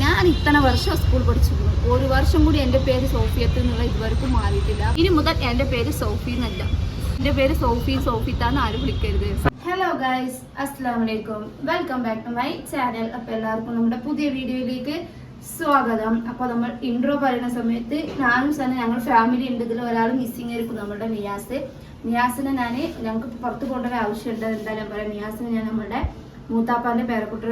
ഞാൻ ഇത്തന വർഷം സ്കൂൾ പഠിച്ചിരുന്നു ഒരു വർഷം കൂടി എന്റെ പേര് സോഫിയത്ത് എന്നുള്ള ഇതുവരെക്കും മാറിയിട്ടില്ല. ഇനി മുതൽ എന്റെ പേര് സോഫി എന്നല്ല. എന്റെ പേര് സോഫി സോഫിത്താന്ന് ആരും വിളിക്കരുത്. ഹലോ ഗായ്സ് അസ്സാം വലൈക്കും welcome back to my channel അപ്പോൾ എല്ലാവർക്കും നമ്മുടെ പുതിയ വീഡിയോയിലേക്ക് സ്വാഗതം. അപ്പോൾ നമ്മൾ ഇൻട്രോ പറയുന്ന സമയത്ത് ഞാനും സന ഞങ്ങൾ ഫാമിലി ഉണ്ടെങ്കിൽ ഒരാൾ മിസ്സിങ് ആയിരിക്കും നമ്മുടെ നിയാസ്. നിയാസിനെ ഞാൻ ഞങ്ങൾക്ക് പുറത്ത് പോകേണ്ട ഒരു ആവശ്യമുണ്ട്. എന്തായാലും പറയാം. നിയാസിനെ ഞാൻ നമ്മുടെ മൂത്താപ്പാന്റെ പേരക്കുട്ടി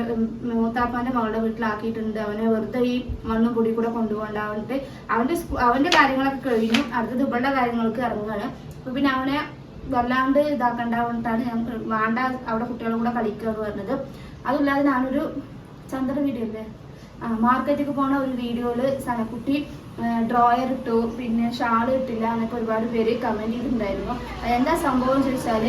മൂത്താപ്പാന്റെ മകളുടെ വീട്ടിലാക്കിയിട്ടുണ്ട്. അവനെ വെറുതെ ഈ മണ്ണും പൊടി കൂടെ കൊണ്ടുപോകണ്ട. അവന്റെ അവന്റെ അവന്റെ കാര്യങ്ങളൊക്കെ കഴിഞ്ഞു. അടുത്തത് ഇവളുടെ കാര്യങ്ങൾക്ക് ഇറങ്ങുകയാണ്. അപ്പൊ പിന്നെ അവനെ വല്ലാണ്ട് ഇതാക്കണ്ട ഞാൻ വേണ്ട അവിടെ കുട്ടികളും കൂടെ കളിക്കുക എന്ന് പറഞ്ഞത്. അതുമില്ലാതെ ഞാനൊരു ചന്ദ്ര വീഡിയോ അല്ലേ ആ മാർക്കറ്റിൽ പോണ ഒരു വീഡിയോയിൽ സനക്കുട്ടി ഡ്രോയർ ഇട്ടു പിന്നെ ഷാൾ ഇട്ടില്ല എന്നൊക്കെ ഒരുപാട് പേര് കമന്റ് ചെയ്തിട്ടുണ്ടായിരുന്നു. എന്താ സംഭവം എന്ന് ചോദിച്ചാൽ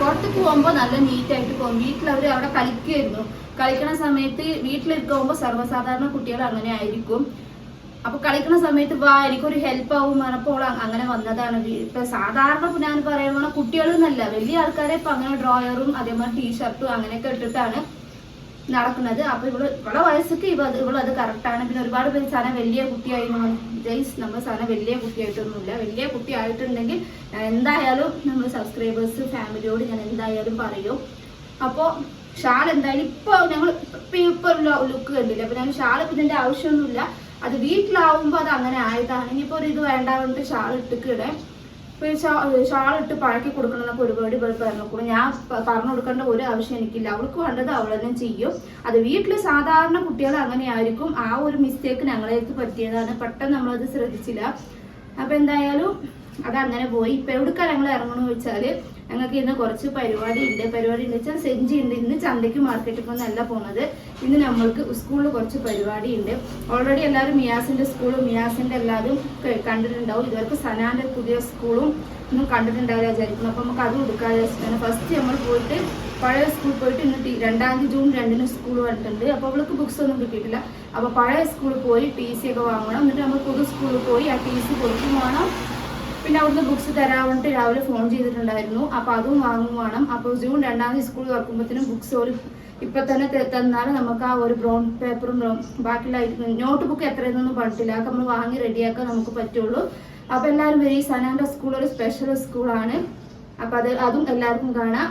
പുറത്തേക്ക് പോകുമ്പോൾ നല്ല നീറ്റായിട്ട് പോകും. വീട്ടിൽ അവർ അവിടെ കളിക്കുമായിരുന്നു കളിക്കണ സമയത്ത് വീട്ടിലിരിക്കുമ്പോൾ സർവസാധാരണ കുട്ടികൾ അങ്ങനെ ആയിരിക്കും. അപ്പൊ കളിക്കുന്ന സമയത്ത് വാ എനിക്കൊരു ഹെൽപ്പ് ആവും പറഞ്ഞപ്പോൾ അങ്ങനെ വന്നതാണ്. ഇപ്പൊ സാധാരണ ഞാൻ പറയുമ്പോൾ കുട്ടികളെന്നല്ല വലിയ ആൾക്കാരെ ഇപ്പൊ അങ്ങനെ ഡ്രോയറും അതേമാതിരി ടീഷർട്ടും അങ്ങനെയൊക്കെ ഇട്ടിട്ടാണ് നടക്കുന്നത്. അപ്പൊ ഇവൾ ഇവളെ വയസ്സൊക്കെ ഇവ അത് കറക്റ്റാണ് പിന്നെ ഒരുപാട് പേര് സാധനം വലിയ കുട്ടിയായിരുന്നു ജയ്സ് നമ്മൾ സാധനം വലിയ കുട്ടിയായിട്ടൊന്നുമില്ല. വലിയ കുട്ടിയായിട്ടുണ്ടെങ്കിൽ എന്തായാലും നമ്മൾ സബ്സ്ക്രൈബേഴ്സ് ഫാമിലിയോട് ഞാൻ എന്തായാലും പറയും. അപ്പോൾ ഷാൾ എന്തായാലും ഇപ്പൊ ഞങ്ങൾ ഒരു ലുക്ക് കണ്ടില്ല? അപ്പൊ ഞാൻ ഷാൾ ഇപ്പം ഇതിന്റെ ആവശ്യമൊന്നുമില്ല. അത് വീട്ടിലാവുമ്പോ അത് അങ്ങനെ ആയതാണ്. ഇനിയിപ്പോ ഒരു ഇത് വേണ്ട പറഞ്ഞിട്ട് ഷാൾ ഇട്ടിക്കിടെ ഷാൾ ഇട്ട് പഴക്കി കൊടുക്കണം എന്നൊക്കെ ഒരുപാട് പേർ പറഞ്ഞു. ഞാൻ പ- പറഞ്ഞു കൊടുക്കേണ്ട ഒരു ആവശ്യം എനിക്കില്ല. അവൾക്ക് വേണ്ടത് അവൾ തന്നെ ചെയ്യും. അത് വീട്ടിൽ സാധാരണ കുട്ടികൾ അങ്ങനെ ആയിരിക്കും ആ ഒരു മിസ്റ്റേക്ക് ഞങ്ങളേക്ക് പറ്റിയതാണ്. പെട്ടെന്ന് നമ്മളത് ശ്രദ്ധിച്ചില്ല. അപ്പൊ എന്തായാലും അത് അങ്ങനെ പോയി. ഇപ്പൊ എവിടുക്കാ ഞങ്ങൾ ഇറങ്ങണമെന്ന് വെച്ചാൽ ഞങ്ങൾക്ക് ഇന്ന് കുറച്ച് പരിപാടി ഉണ്ട് പരിപാടി ഉണ്ട് വെച്ചാൽ സെഞ്ചി ഉണ്ട്. ഇന്ന് ചന്തയ്ക്ക് മാർക്കറ്റിൽ ഒന്നല്ല പോണത്. ഇന്ന് നമ്മൾക്ക് സ്കൂളിൽ കുറച്ച് പരിപാടി ഉണ്ട് ഓൾറെഡി എല്ലാവരും മിയാസിന്റെ സ്കൂളും മിയാസിന്റെ എല്ലാവരും കണ്ടിട്ടുണ്ടാവും. ഇതുവരെ സനാന്റെ പുതിയ സ്കൂളും ഒന്നും കണ്ടിട്ടുണ്ടാവില്ല വിചാരിക്കുന്നു. അപ്പൊ നമുക്ക് അതും എടുക്കാതെ ഫസ്റ്റ് നമ്മൾ പോയിട്ട് പഴയ സ്കൂളിൽ പോയിട്ട് ഇന്ന് രണ്ടാം തീയതി ജൂൺ രണ്ടിന് സ്കൂൾ വന്നിട്ടുണ്ട്. അപ്പൊ അവൾക്ക് ബുക്സ് ഒന്നും കിട്ടിയിട്ടില്ല. അപ്പൊ പഴയ സ്കൂളിൽ പോയി ടി സി ഒക്കെ വാങ്ങണം. എന്നിട്ട് നമ്മൾ പുതു സ്കൂളിൽ പോയി ആ ടി സി കൊടുക്കും വേണം. പിന്നെ അവിടുന്ന് ബുക്സ് തരാൻ രാവിലെ ഫോൺ ചെയ്തിട്ടുണ്ടായിരുന്നു. അപ്പൊ അതും വാങ്ങും വേണം. അപ്പോൾ ജൂൺ രണ്ടാം തീയതി സ്കൂൾ തുറക്കുമ്പോഴത്തേനും ബുക്സ് ഒരു ഇപ്പൊ തന്നെ തന്നാൽ നമുക്ക് ആ ഒരു ബ്രൗൺ പേപ്പറും ബാക്കിയുള്ള നോട്ട് ബുക്ക് എത്രയെന്നൊന്നും പറഞ്ഞിട്ടില്ല. അതൊക്കെ നമ്മൾ വാങ്ങി റെഡിയാക്കാൻ നമുക്ക് പറ്റുള്ളൂ. അപ്പൊ എല്ലാവരും വരും. ഈ സനാന്റെ സ്കൂൾ ഒരു സ്പെഷ്യൽ സ്കൂളാണ് അപ്പൊ അത് അതും എല്ലാവർക്കും കാണാം.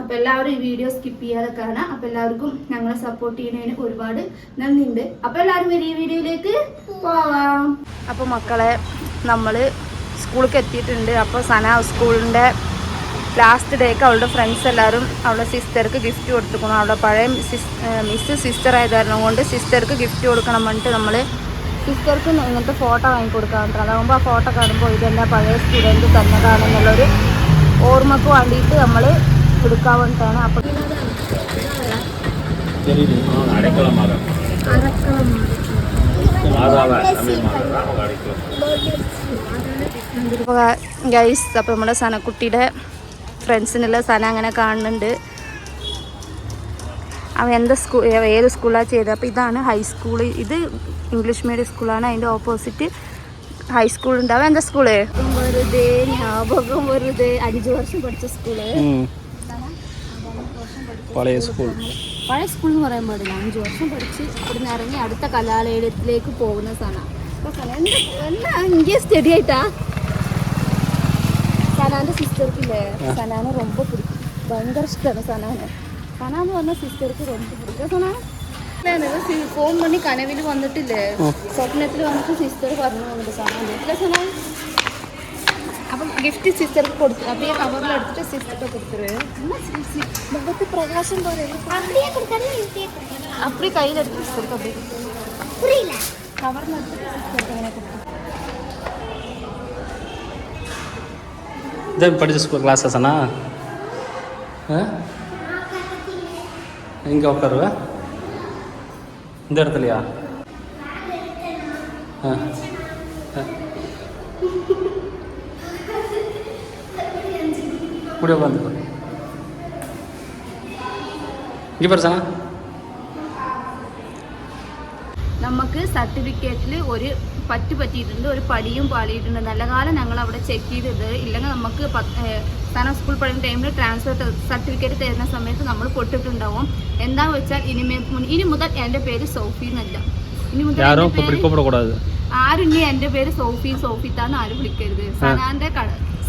അപ്പൊ എല്ലാവരും ഈ വീഡിയോ സ്കിപ്പ് ചെയ്യാതെ കാണാം. അപ്പൊ എല്ലാവർക്കും ഞങ്ങളെ സപ്പോർട്ട് ചെയ്യുന്നതിന് ഒരുപാട് നന്ദിയുണ്ട്. അപ്പൊ എല്ലാവരും വലിയ വീഡിയോയിലേക്ക് പോവാം. അപ്പൊ മക്കളെ നമ്മൾ സ്കൂളിലേക്ക് എത്തിയിട്ടുണ്ട്. അപ്പോൾ സന സ്കൂളിന്റെ ലാസ്റ്റ് ഡേക്ക് അവളുടെ ഫ്രണ്ട്സ് എല്ലാവരും അവളുടെ സിസ്റ്റർക്ക് ഗിഫ്റ്റ് കൊടുത്തിരിക്കണം അവളുടെ പഴയ മിസ് സിസ്റ്റർ ആയതായിരുന്നു. കൊണ്ട് സിസ്റ്റർക്ക് ഗിഫ്റ്റ് കൊടുക്കണം പറഞ്ഞിട്ട് നമ്മൾ സിസ്റ്റർക്ക് ഇങ്ങനത്തെ ഫോട്ടോ വാങ്ങിക്കൊടുക്കാൻ വേണ്ടിയിട്ട് അതാകുമ്പോൾ ആ ഫോട്ടോ കാണുമ്പോൾ ഇതെല്ലാം പഴയ സ്റ്റുഡന്റ് തന്നതാണെന്നുള്ളൊരു ഓർമ്മക്ക് വേണ്ടിയിട്ട് നമ്മൾ കൊടുക്കാൻ വേണ്ടിയിട്ടാണ് ഗൈസ് അപ്പൊ നമ്മുടെ സനക്കുട്ടിയുടെ ഫ്രണ്ട്സിനെല്ലാം സന അങ്ങനെ കാണുന്നുണ്ട്. അവ എന്താ സ്കൂൾ ഏത് സ്കൂളാണ് ചെയ്തത് അപ്പോൾ ഇതാണ് ഹൈസ്കൂൾ ഇത് ഇംഗ്ലീഷ് മീഡിയം സ്കൂളാണ് അതിന്റെ ഓപ്പോസിറ്റ് ഹൈസ്കൂൾ ഉണ്ട്. അവ എന്താ സ്കൂൾ വെറുതെ ഞാൻ വെറുതെ അഞ്ചു വർഷം പഠിച്ച സ്കൂൾ പഴയ സ്കൂൾ പഴയ സ്കൂൾ എന്ന് പറയാൻ പാടില്ല അഞ്ചു വർഷം പഠിച്ച് ഇവിടുന്ന് ഇറങ്ങി അടുത്ത കലാലയത്തിലേക്ക് പോകുന്ന സന അപ്പോൾ സന എന്താ എന്താ ഇങ്ങനെ സ്റ്റഡി ആയിട്ടാ സനാന്റെ സിസ്റ്റർക്കില്ലേ സനാനെ ரொம்ப പിടിക്കും ഭയങ്കര ഇഷ്ടമാണ് സനാനെ സന എന്ന് പറഞ്ഞ സിസ്റ്റർക്ക് ரொம்ப പിടിക്കും സന ഫോൺ പണി കനവിൽ വന്നിട്ടില്ലേ സ്വപ്നത്തിൽ വന്നിട്ട് സിസ്റ്റർ പറഞ്ഞു വന്നിട്ട് സന വീട്ടിലെ സന അപ്പം ഗിഫ്റ്റ് സിസ്റ്റർക്ക് കൊടുത്തു അപ്പം ഈ കവറിൽ എടുത്തിട്ട് സിസ്റ്റർക്ക് കൊടുത്തത് മുഖത്ത് പ്രകാശം പോലെ അപ്പടി കയ്യിലെടുത്ത് സിസ്റ്റർക്ക് അപ്പടി കവറിലെടുത്തിട്ട് സിസ്റ്റർക്ക് അങ്ങനെ കൊടുത്തു இதான் படித்த ஸ்கூல் கிளாஸஸ் அண்ணா எங்கே உட்காருவ இந்த இடத்துலையா ஆ ஆ. இப்படி உட்காந்துக்கோ இங்கே பாரு சனா നമുക്ക് സർട്ടിഫിക്കറ്റിൽ ഒരു പറ്റ് പറ്റിയിട്ടുണ്ട് ഒരു പടിയും പാളിയിട്ടുണ്ട് നല്ല കാലം ഞങ്ങൾ അവിടെ ചെക്ക് ചെയ്തത് ഇല്ലെങ്കിൽ നമുക്ക് പത്ത്- ഏഹ് സ്ഥാനം സ്കൂൾ പഠിക്കുന്ന ടൈമിൽ ട്രാൻസ്ഫർ സർട്ടിഫിക്കറ്റ് തരുന്ന സമയത്ത് നമ്മൾ പൊട്ടിട്ടുണ്ടാവും എന്താന്ന് വെച്ചാൽ ഇനിമേ ഇനി മുതൽ എൻ്റെ പേര് സോഫി എന്നല്ല ഇനി മുതൽ ആരും ഇനി എന്റെ പേര് സോഫി സോഫിത്ത എന്ന് ആരും വിളിക്കരുത്. സനാന്റെ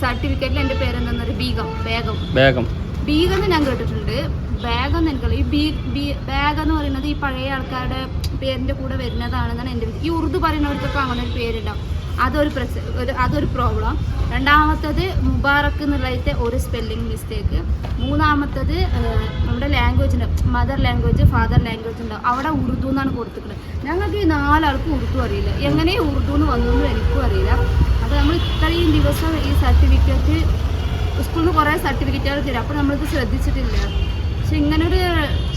സർട്ടിഫിക്കറ്റിൽ എന്റെ പേര് എന്താ ബീഗം ബേഗം. ബേഗം. ബീഗം എന്ന് ഞാൻ കേട്ടിട്ടുണ്ട്. ബാഗ് എന്ന് എനിക്കറിയില്ല. ഈ ബീ ബീ ബാഗ് എന്ന് പറയുന്നത് ഈ പഴയ ആൾക്കാരുടെ പേരിന്റെ കൂടെ വരുന്നതാണെന്നാണ് എന്റെ ഈ ഉറുദു പറയുന്നവർക്കൊക്കെ അങ്ങനെ ഒരു പേരുണ്ടാവും അതൊരു പ്രശ്ന ഒരു അതൊരു പ്രോബ്ലം രണ്ടാമത്തത് മുബാറക്ക് എന്നുള്ളതിന്റെ ഒരു സ്പെല്ലിംഗ് മിസ്റ്റേക്ക് മൂന്നാമത്തത് നമ്മുടെ ലാംഗ്വേജിന്റെ മദർ ലാംഗ്വേജ് ഫാദർ ലാംഗ്വേജ് ഉണ്ടാവും അവിടെ ഉറുദു എന്നാണ് കൊടുത്തിട്ടുള്ളത് ഞങ്ങൾക്ക് ഈ നാലാൾക്കും ഉറുദു അറിയില്ല. എങ്ങനെ ഉറുദു എന്ന് വന്നു എന്ന് എനിക്കും അറിയില്ല. അപ്പോൾ നമ്മൾ ഇത്രയും ദിവസം ഈ സർട്ടിഫിക്കറ്റ് സ്കൂളിൽ നിന്ന് കുറേ സർട്ടിഫിക്കറ്റുകൾ തരും. അപ്പോൾ നമ്മളിത് ശ്രദ്ധിച്ചിട്ടില്ല. പക്ഷെ ഇങ്ങനൊരു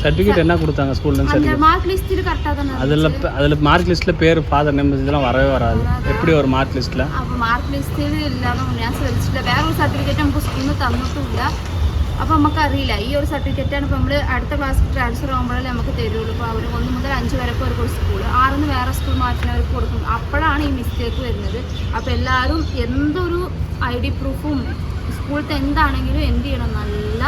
சர்டிஃபிகேட் என்ன கொடுத்தாங்க ஸ்கூல்லேருந்து சர்டிஃபிகேட் മാർക്ക് ലിസ്റ്റിൽ കറക്റ്റാ തന്നെ அதில் அதில் மார்க் லிஸ்ட்டில் பேர் ஃபாதர் நேம் இதெல்லாம் வரவே வராது எப்படி ஒரு மார்க் லிஸ்ட்டில் അപ്പോൾ മാർക്ക് ലിസ്റ്റിൽ ഇല്ലാതെ ഞാൻ ശ്രദ്ധിച്ചിട്ടില്ല വേറെ ഒരു സർട്ടിഫിക്കറ്റ് നമുക്ക് സ്കൂളിൽ നിന്ന് തന്നിട്ടില്ല അപ്പോൾ നമുക്കറിയില്ല ഈ ഒരു സർട്ടിഫിക്കറ്റാണ് ഇപ്പോൾ നമ്മൾ അടുത്ത ക്ലാസ് ട്രാൻസ്ഫർ ആകുമ്പോഴല്ലേ നമുക്ക് തരുള്ളൂ ഇപ്പോൾ അവർ ഒന്ന് മുതൽ അഞ്ച് വരെയൊക്കെ ഒരു സ്കൂൾ ആറിന്ന് വേറെ സ്കൂൾ മാറ്റുന്നവർക്ക് കൊടുക്കും അപ്പോഴാണ് ഈ മിസ്റ്റേക്ക് വരുന്നത് അപ്പോൾ എല്ലാവരും എന്തൊരു ഐ ഡി പ്രൂഫും സ്കൂളത്തെ എന്താണെങ്കിലും എന്ത് ചെയ്യണം നല്ല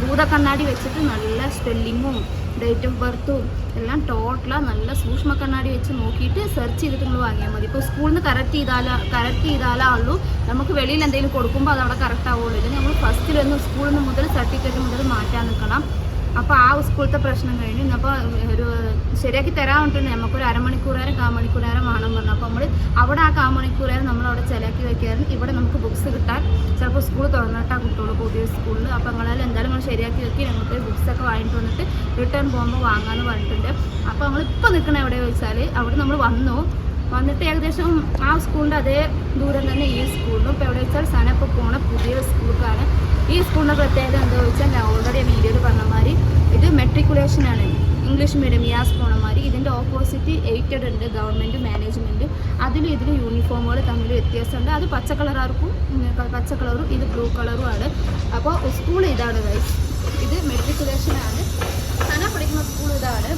ഭൂതക്കണ്ണാടി വെച്ചിട്ട് നല്ല സ്പെല്ലിങ്ങും ഡേറ്റ് ഓഫ് ബർത്തും എല്ലാം ടോട്ടലാ നല്ല സൂക്ഷ്മ കണ്ണാടി വെച്ച് നോക്കിയിട്ട് സെർച്ച് ചെയ്തിട്ട് നിങ്ങൾ വാങ്ങിയാൽ മതി. ഇപ്പോൾ സ്കൂളിൽ നിന്ന് കറക്റ്റ് ചെയ്താലാ കറക്റ്റ് ചെയ്താലേ ഉള്ളൂ. നമുക്ക് വെളിയിൽ എന്തെങ്കിലും കൊടുക്കുമ്പോൾ അത് അവിടെ കറക്റ്റ് ആവുള്ളൂ. ഇല്ലെങ്കിൽ നമ്മൾ ഫസ്റ്റിൽ ഒന്ന് സ്കൂളിൽ നിന്ന് മുതൽ സർട്ടിഫിക്കറ്റ് മുതൽ മാറ്റാൻ നിൽക്കണം. അപ്പോൾ ആ സ്കൂളത്തെ പ്രശ്നം കഴിഞ്ഞു. അപ്പോൾ ഒരു ശരിയാക്കി തരാൻ നമുക്ക് നമുക്കൊരു കാമണിക്കൂർ നേരം വേണം പറഞ്ഞു. അപ്പോൾ നമ്മൾ അവിടെ ആ കാമണിക്കൂർ നേരം നമ്മൾ അവിടെ ചിലക്കി വെക്കായിരുന്നു. ഇവിടെ നമുക്ക് ബുക്സ് കിട്ടാൻ ചിലപ്പോൾ സ്കൂൾ തുറന്നിട്ടാ കിട്ടുള്ളൂ പുതിയ സ്കൂളിൽ അപ്പോൾ നിങ്ങളാൽ എന്തായാലും നമ്മൾ ശരിയാക്കി വെക്കി. ഞങ്ങൾക്ക് ബുക്സൊക്കെ വാങ്ങിയിട്ട് വന്നിട്ട് റിട്ടേൺ പോകുമ്പോൾ വാങ്ങാമെന്ന് പറഞ്ഞിട്ടുണ്ട്. അപ്പോൾ നമ്മളിപ്പോൾ നിൽക്കണ എവിടെ വെച്ചാൽ അവിടെ നമ്മൾ വന്നു. വന്നിട്ട് ഏകദേശം ആ സ്കൂളിന്റെ അതേ ദൂരം തന്നെ ഈ സ്കൂളിലും ഇപ്പോൾ എവിടെ വെച്ചാൽ സന ഇപ്പോൾ പോണ പുതിയ സ്കൂൾക്കാണ് ഈ സ്കൂളിന്റെ പ്രത്യേകത എന്താ വെച്ചാൽ ഞാൻ ഓൾറെഡി വീഡിയോയിൽ പറഞ്ഞ മാതിരി ഇത് മെട്രിക്കുലേഷനാണ് ഇംഗ്ലീഷ് മീഡിയം യാസ് പോണമാതിരി ഇതിന്റെ ഓപ്പോസിറ്റ് എയ്റ്റഡ് ഉണ്ട് ഗവൺമെന്റ് മാനേജ്മെന്റ് അതിലും ഇതിലും യൂണിഫോമുകൾ തമ്മിൽ വ്യത്യാസമുണ്ട്. അത് പച്ച കളറാർക്കും പച്ച കളറും ഇത് ബ്ലൂ കളറും ആണ്. അപ്പോൾ സ്കൂൾ ഇതാണ് ഇത് മെട്രിക്കുലേഷനാണ് തന്നെ പഠിക്കുന്ന സ്കൂൾ ഇതാണ്.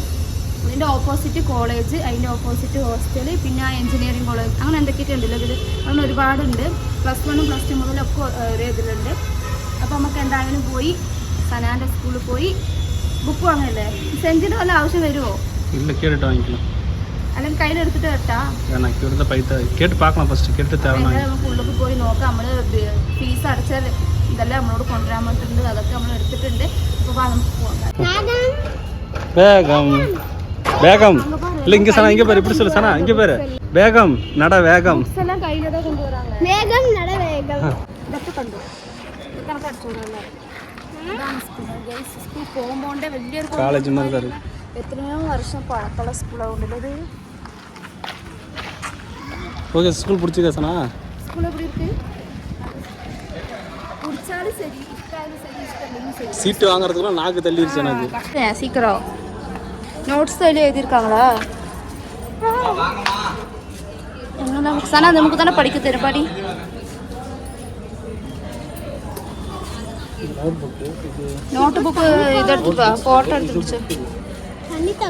അതിന്റെ ഓപ്പോസിറ്റ് കോളേജ് അതിന്റെ ഓപ്പോസിറ്റ് ഹോസ്റ്റൽ പിന്നെ എഞ്ചിനീയറിംഗ് കോളേജ് അങ്ങനെ എന്തൊക്കെയൊക്കെ ഉണ്ടല്ലോ ഇതിൽ അങ്ങനെ ഒരുപാടുണ്ട്. പ്ലസ് വണ്ണും പ്ലസ് ടു മുതലൊക്കെ ഒരേ ഇതിലുണ്ട്. അപ്പം നമുക്ക് എന്തായാലും പോയി സനാന്റെ സ്കൂളിൽ പോയി ബുക്ക് വാങ്ങല്ലേ? സെഞ്ചിന് വല്ല ആവശ്യം വരുമോ ഇല്ല അല്ലെങ്കിൽ കയ്യിലെടുത്തിട്ട് കേട്ടാ ഇവിടുത്തെ കേട്ട് ഫസ്റ്റ് കേട്ട് തരണം. പോയി നോക്കാം. നമ്മൾ ഫീസ് അടച്ച ഇതെല്ലാം നമ്മളോട് കൊണ്ടുവരാൻ പറ്റുന്നുണ്ട് അതൊക്കെ നമ്മൾ എടുത്തിട്ടുണ്ട്. വാ നമുക്ക് പോകാം ഇല്ല ഇങ്ങ സന സന നട വേഗം നട വേഗം. ഇതൊക്കെ കണ്ടു. ഇതൊക്കെ അടിച്ചോളല്ലേ സ്കൂൾ പോകുമ്പോണ്ടേ വലിയൊരു എത്രയോ വർഷം പഴക്കമുള്ള സ്കൂളാണ് ഇത് ஸ்கூல் பிடிச்சிருக்காசனா ஸ்கூல் எப்படி இருக்கு பிடிச்சாலும் சரி சரி சீட்டு வாங்குறதுக்குள்ள நாக்கு தள்ளிருச்சு எனக்கு சீக்கிரம். நோட்ஸ் தள்ளி எழுதியிருக்காங்களா? நமக்கு தானே நமக்கு தானே படிக்க தெரியும் பாடி നോട്ട് ബുക്ക് ഇതെടുത്തിട്ട് വാ ഫോട്ടോ എടുത്ത് പിടിച്ചു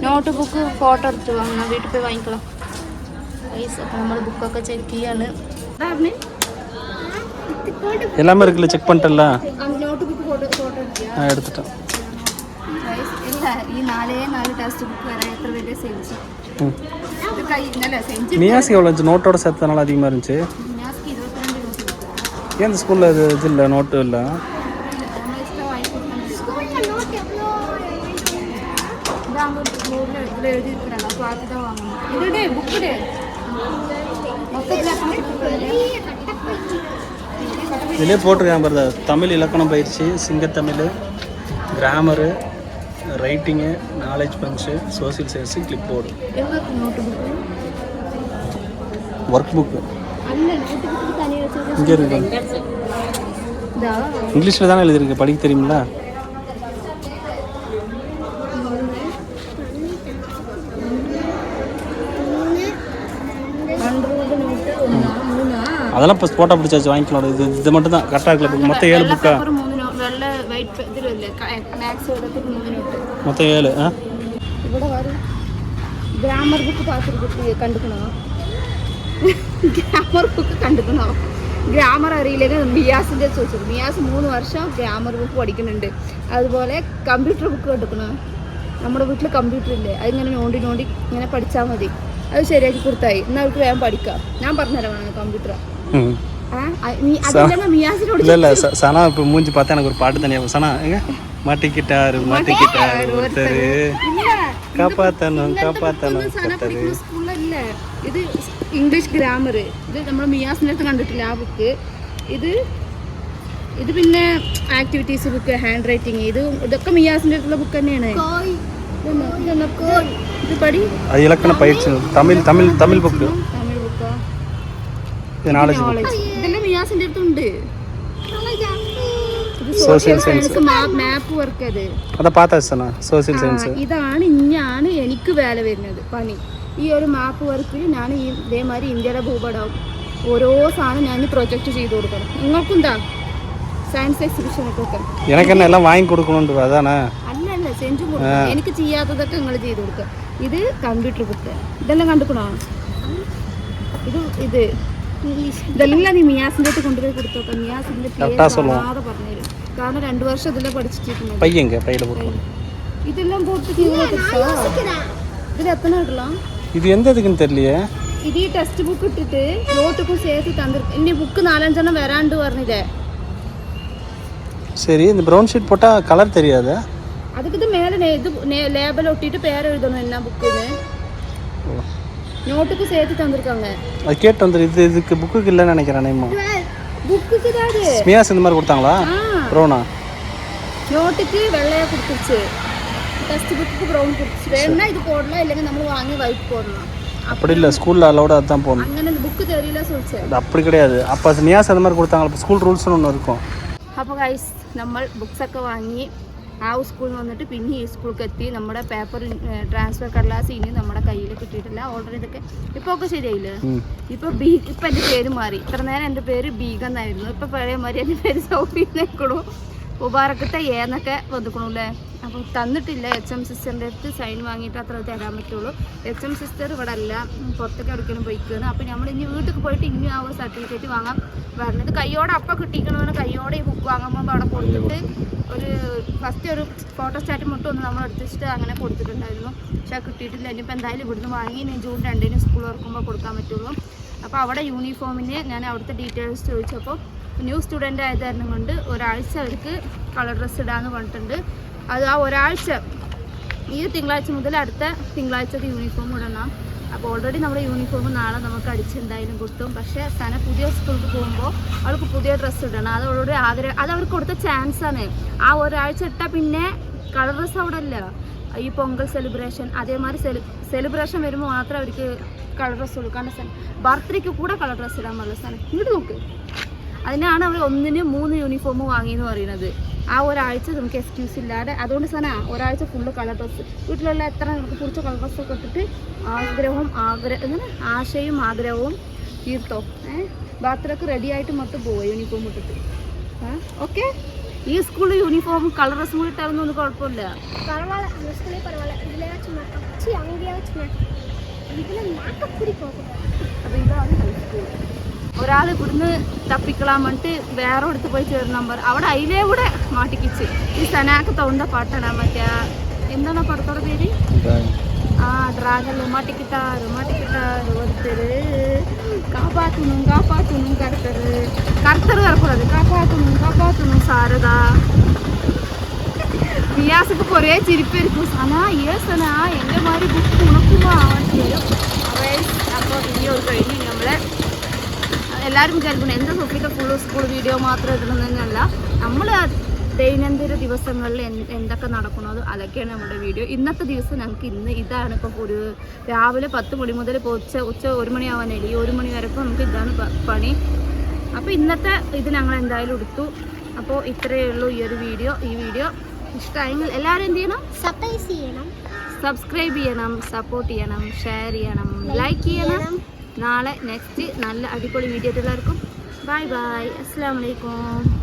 നോട്ട് ബുക്ക് ഫോട്ടോ എടുത്തിട്ട് വാ ഞാൻ വീട്ടിൽ പോയി വാങ്ങിക്കണം പൈസ അപ്പം നമ്മൾ ബുക്കൊക്കെ ചെക്ക് ചെയ്യാണ് எல்லாமே இருக்குல்ல check பண்ணிட்டல note book photo photo എടുക്കുക நான் எடுத்துட்டேன் ഇല്ല ഈ നാലേ നാല് ടെക്സ്റ്റ് ബുക്ക് വരെ എത്ര വലിയ സെഞ്ചി ம் ഇത് കൈ ഇന്നലെ സെഞ്ചി நியாசி எவ்வளோ இருந்துச்சு நோட்டோட சேர்த்தனால அதிகமாக இருந்துச்சு ഞാസ്ക്ക് ഇരുപത്തിരണ്ട് രൂപ ஏன் இந்த ஸ்கூலில் இது இது இல்லை நோட்டு இல்லை எழுதியிருக்கிறேன். நான் பார்த்து வாங்கணும். இது டே புக்கு டே இதிலே போட்டிருக்காங்க பிரதர் தமிழ் இலக்கணம் பயிற்சி சிங்கத்தமிழ் கிராமரு ரைட்டிங்கு நாலேஜ் பஞ்சு social science clip board work book இங்கே இருக்கு. இங்கிலீஷில் தானே எழுதிருக்கு படிக்க தெரியுங்களா அதெல்லாம் இப்போ ஃபோட்டோ பிடிச்சாச்சு வாங்கிக்கலாம் இது இது மட்டும் தான் கரெக்டாக இருக்குல்ல book. மொத்தம் ஏழு വെള്ള புக்கா പേപ്പർ മൂന്ന് നോ- വെള്ള വൈറ്റ് ഇതിലല്ലേ മാത്സ് എഴുതത്തിൽ മൂന്ന് നോട്ട് மொத்தம் ஏழு ஆ ഇവിടെ വരും grammar book പാസ്സെടുത്തിട്ട് കണ്ടുക്കണോ grammar book കണ്ടുക്കണോ grammar അറിയില്ലെങ്കിൽ മിയാസിൻ്റെ ചോദിച്ചത് മിയാസ് മൂന്ന് വർഷം ഗ്രാമർ ബുക്ക് പഠിക്കുന്നുണ്ട് അതുപോലെ കമ്പ്യൂട്ടർ ബുക്ക് കണ്ടുക്കണോ നമ്മുടെ വീട്ടിൽ കമ്പ്യൂട്ടർ ഇല്ലേ അതിങ്ങനെ നോണ്ടി നോണ്ടി ഇങ്ങനെ പഠിച്ചാൽ മതി അത് ശരിയാക്കി കൊടുത്തായി എന്നാൽ അവർക്ക് വേഗം പഠിക്കാം ഞാൻ പറഞ്ഞുതരാം വേണം കമ്പ്യൂട്ടർ ம் അതില്ലെങ്കിൽ മിയാസിനോട് இல்லை இல்லை ச- சனா இப்போ மூஞ்சி பார்த்தா எனக்கு ஒரு பாட்டு தனியாக சனா எங்க மாட்டிக்கிட்டாரு மாட்டிக்கிட்டாரு ஒருத்தர் காப்பாத்தணும் காப்பாத்தணும் கத்தரு സ്കൂളിലല്ല ഇത് ഇംഗ്ലീഷ് ഗ്രാമർ ഇത് നമ്മൾ മിയാസിൻ്റെ അടുത്ത് കണ്ടിട്ടില്ല ആ ബുക്ക് ഇത് ഇത് പിന്നെ ആക്ടിവിറ്റീസ് ബുക്ക് ഹാൻഡ് റൈറ്റിംഗ് ഇത് ഇതൊക്കെ മിയാസിൻ്റെ അടുത്തുള്ള ബുക്ക് തന്നെയാണ് കോഴി ഇതെന്നാ? ഇതെന്നാ? ഇത് പടി அது இலக்கண பயிற்சி தமிழ் தமிழ் தமிழ் புக்கு തമിഴ് ബുക്കാ இது நாலேஜ் புக் നോളജ് ഇതെല്ലാം മിയാസിൻ്റെ അടുത്തുണ്ട് ഇത് Social social science. Science map work അത് அதை பார்த்தாச்சு சனா சோசியல் ആ, சயின்ஸ் ഇതാണ് ഇഞ്ഞാണ് എനിക്ക് വേല വരുന്നത് പണി ഈ ഒരു മാപ്പ് വർക്കിൽ ഞാൻ ഈ ഇതേമാതിരി ഇന്ത്യയുടെ ഭൂപടം ഓരോ സാധനം ഞാൻ പ്രൊജക്റ്റ് ചെയ്ത് കൊടുക്കണം നിങ്ങൾക്കും എന്താ സയൻസ് എക്സിബിഷനൊക്കെ ഒക്കെ எனக்கு என்ன எல்லாம் வாங்கி கொடுக்கணுன்றது அதானே അല്ല സെഞ്ചു എനിക്ക് ചെയ്യാത്തതൊക്കെ നിങ്ങൾ ചെയ്ത് കൊടുക്കുക ഇത് കമ്പ്യൂട്ടർ ബുക്ക് ഇതെല്ലാം കണ്ടുക്കണോ ഇത് ഇത് ഇതെല്ലാം നീ മിയാസിൻ്റെ അടുത്ത് കൊണ്ടുപോയി കൊടുത്തോക്കാം മിയാസിൻ്റെ പേര് പറഞ്ഞുതരും കാരണം രണ്ടു വർഷം ഇതെല്ലാം പഠിച്ചിട്ടുണ്ട് இதெல்லாம் போட்டு இதில் எத்தனை இருக்கலாம் இது எந்த இதுக்குன்னு தெரியலையே ഇതീ ടെക്സ്റ്റ് ബുക്ക് ഇട്ടിട്ട് നോട്ടുക്കും സേഫി തന്നിരുന്നു ഇനി ബുക്ക് നാലഞ്ചെണ്ണം വരാണ്ട് പറഞ്ഞില്ലേ ശരി இந்த ப்ரௌன் ஷீட் போட்டால் கலர் தெரியாதா அதுக்கு மேலே മേലെ ഇത് ലേബൽ ഒട്ടിട്ട് പേര് എഴുതണം എന്നാ ബുക്കിന് നോട്ടുക്ക് சேர்த்து തന്നിருக்காங்க அது கேட்டு வந்து இது இதுக்கு புக்குக்கு இல்ல நினைக்கிறேன் நேமா. புக்குக்கு தான் ஸ்மியாஸ் இந்த மாதிரி கொடுத்தாங்களா? ப்ரௌனா നോട്ടുக்கு വെള്ളയാ കൊടുத்துச்சு ടെക്സ്റ്റ് ബുക്ക് ബ്രൗൺ കൊടുത്തു വേണ ഇത് പോടണം ഇല്ലെങ്കിൽ നമ്മൾ வாங்கி വൈറ്റ് போடலாம். அப்படி இல்லை ஸ்கூலில் அலோட அதான் போகணும் புக்கு தெரியல சொல்லிச்சு. அப்படி கிடையாது. அப்ப நியாஸ் அந்த மாதிரி கொடுத்தாங்க ஸ்கூல் ரூல்ஸ்னு ஒன்று இருக்கும். அப்ப கைஸ் நம்ம புக்ஸൊക്കെ வாங்கி ആ സ്കൂളിൽ നിന്ന് വന്നിട്ട് പിന്നെ ഈ സ്കൂൾക്ക് എത്തി. നമ്മുടെ പേപ്പർ ട്രാൻസ്ഫർ കടലാസ് ഇനി നമ്മുടെ കയ്യിൽ കിട്ടിയിട്ടില്ല. ഓൾറെഡി ഇതൊക്കെ ഇപ്പോൾ ഒക്കെ ശരിയായില്ലേ? ഇപ്പൊ ഇപ്പോൾ ബീ ഇപ്പം എന്റെ പേര് മാറി. ഇത്ര നേരം എന്റെ പേര് ബീഗ എന്നായിരുന്നു. ഇപ്പം പഴയ മാതിരി എന്റെ പേര് സൗഫി എന്നേക്കണു മുബാറക്കത്തെ ഏന്നൊക്കെ വന്നിക്കണു അല്ലേ? അപ്പോൾ തന്നിട്ടില്ല എച്ച് എം സിസ്റ്ററിന്റെ അടുത്ത് സൈൻ വാങ്ങിയിട്ട് അത്ര തരാൻ പറ്റുള്ളൂ. എച്ച് എം സിസ്റ്റർ ഇവിടെ അല്ല പുറത്തേക്ക് എവിടേക്കും പോയിക്കാണ് അപ്പോൾ നമ്മൾ ഇനി വീട്ടിൽ പോയിട്ട് ഇനി ആ ഒരു സർട്ടിഫിക്കറ്റ് വാങ്ങാൻ വരണത് കയ്യോടെ അപ്പം കിട്ടിക്കണമെന്ന് കയ്യോടെ ഈ ബുക്ക് വാങ്ങുമ്പോൾ അവിടെ കൊടുത്തിട്ട് ഒരു ഫസ്റ്റ് ഒരു ഫോട്ടോ സ്റ്റാറ്റ് മുട്ടും ഒന്ന് നമ്മൾ എടുത്തിട്ട് അങ്ങനെ കൊടുത്തിട്ടുണ്ടായിരുന്നു. പക്ഷെ കിട്ടിയിട്ടില്ല. ഇനിയിപ്പോൾ എന്തായാലും ഇവിടുന്ന് വാങ്ങി ജൂൺ രണ്ടിന് സ്കൂൾ തുറക്കുമ്പോൾ കൊടുക്കാൻ പറ്റുള്ളൂ. അപ്പോൾ അവിടെ യൂണിഫോമിന് ഞാൻ അവിടുത്തെ ഡീറ്റെയിൽസ് ചോദിച്ചപ്പോൾ ന്യൂ സ്റ്റുഡന്റ് ആയതായിരുന്നു കൊണ്ട് ഒരാഴ്ച അവർക്ക് കളർ ഡ്രസ്സ് ഇടാമെന്ന് പറഞ്ഞിട്ടുണ്ട്. അത് ആ ഒരാഴ്ച ഈ തിങ്കളാഴ്ച മുതൽ അടുത്ത തിങ്കളാഴ്ചക്ക് യൂണിഫോം ഇടണം. അപ്പോൾ ഓൾറെഡി നമ്മുടെ യൂണിഫോം നാളെ നമുക്ക് അടിച്ചെന്തായാലും കിട്ടും പക്ഷേ സന പുതിയ സ്കൂളിൽ പോകുമ്പോൾ അവൾക്ക് പുതിയ ഡ്രസ്സ് ഇടണം. അത് അവളുടെ ആഗ്രഹം അത് അവർക്ക് കൊടുത്ത ചാൻസാണ് ആ ഒരാഴ്ച ഇട്ടാൽ പിന്നെ കളർ ഡ്രസ്സ് അവിടെ അല്ല ഈ പൊങ്കൽ സെലിബ്രേഷൻ അതേമാതിരി സെലി സെലിബ്രേഷൻ വരുമ്പോൾ മാത്രം അവർക്ക് കളർ ഡ്രസ്സ് കാരണം സന ബർത്ത്ഡേക്ക് കൂടെ കളർ ഡ്രസ്സ് ഇടാൻ പാടില്ല സന. ഇങ്ങോട്ട് നോക്ക്. അതിനാണ് അവർ ഒന്നിന് മൂന്ന് യൂണിഫോം വാങ്ങിയെന്ന് പറയുന്നത്. ആ ഒരാഴ്ച നമുക്ക് എക്സ്ക്യൂസ് ഇല്ലാതെ. അതുകൊണ്ട് തന്നെ ഒരാഴ്ച ഫുള്ള് കളർ ഡ്രസ്സ് വീട്ടിലുള്ള എത്ര നമുക്ക് പിടിച്ച കളർ ഡ്രസ്സൊക്കെ ഇട്ടിട്ട് ആഗ്രഹവും ആഗ്രഹം അങ്ങനെ ആശയും ആഗ്രഹവും തീർത്തോ? ഏഹ് ബാത്റൂമൊക്കെ റെഡിയായിട്ട് മൊത്തം പോവുക യൂണിഫോം ഇട്ടിട്ട്. ഓക്കെ ഈ സ്കൂളിൽ യൂണിഫോം കളർ ഡ്രസ്സും കൂടി ഇട്ടാലൊന്നും ഒന്നും കുഴപ്പമില്ല. അപ്പോൾ ഇതാണ് ഹൈ സ്കൂൾ ഒരാൾ ഇവിടുന്ന് തപ്പിക്കളാൻ വേണ്ടിട്ട് വേറെ അടുത്ത് പോയി ചേർന്ന നമ്പർ അവിടെ അതിലേ കൂടെ മാട്ടിക്കിച്ച് ഈ സനാക്ക് തോണ്ട പാട്ടാണ് മറ്റേ എന്താണ് പടത്തോടെ പേര്? ആ ഡ്രാഗൺ മാട്ടിക്കിട്ടാറ് മാട്ടിക്കിട്ടാറ് ഒരുത്തര്. കാപ്പാത്തുന്നു കാപ്പാത്തുന്നു കറുത്തറ് കറുത്തറ് കറക്കുന്നത് കാപ്പാത്തുന്നു കാപ്പാത്തുന്നു സാരദാ. നിയാസുക്ക് കുറേ ചിരിപ്പായിരിക്കും സനാ ഏ സനാ എന്റെ മാതിരി ബുക്ക് ഉണക്കുമ്പോൾ അപ്പോൾ ഈ ഒരു കഴിഞ്ഞ് നമ്മളെ എല്ലാവരും വിചാരിക്കണം എന്റെ സുഹൃത്തുക്കൾ ഫുൾ സ്കൂൾ വീഡിയോ മാത്രം ഇടണമെന്നല്ല നമ്മൾ ദൈനംദിന ദിവസങ്ങളിൽ എന്തൊക്കെ നടക്കണോ അത് അതൊക്കെയാണ് നമ്മുടെ വീഡിയോ ഇന്നത്തെ ദിവസം ഞങ്ങൾക്ക് ഇന്ന് ഇതാണ് ഇപ്പോൾ ഒരു രാവിലെ പത്ത് മണി മുതൽ ഉച്ച ഉച്ച ഒരു മണിയാവാൻ ഈ ഒരു മണി വരെ നമുക്ക് ഇതാണ് പണി. അപ്പോൾ ഇന്നത്തെ ഇത് ഞങ്ങൾ എന്തായാലും എടുത്തു. അപ്പോൾ ഇത്രയേ ഉള്ളൂ ഈ ഒരു വീഡിയോ ഈ വീഡിയോ ഇഷ്ടമായെങ്കിൽ എല്ലാവരും എന്ത് ചെയ്യണം? സബ്സ്ക്രൈബ് ചെയ്യണം. സബ്സ്ക്രൈബ് ചെയ്യണം സപ്പോർട്ട് ചെയ്യണം ഷെയർ ചെയ്യണം ലൈക്ക് ചെയ്യണം. നാളെ നെക്സ്റ്റ് നല്ല അടിപൊളി വീഡിയോ എല്ലാവർക്കും. ബൈ ബൈ അസ്സാം വലൈക്കും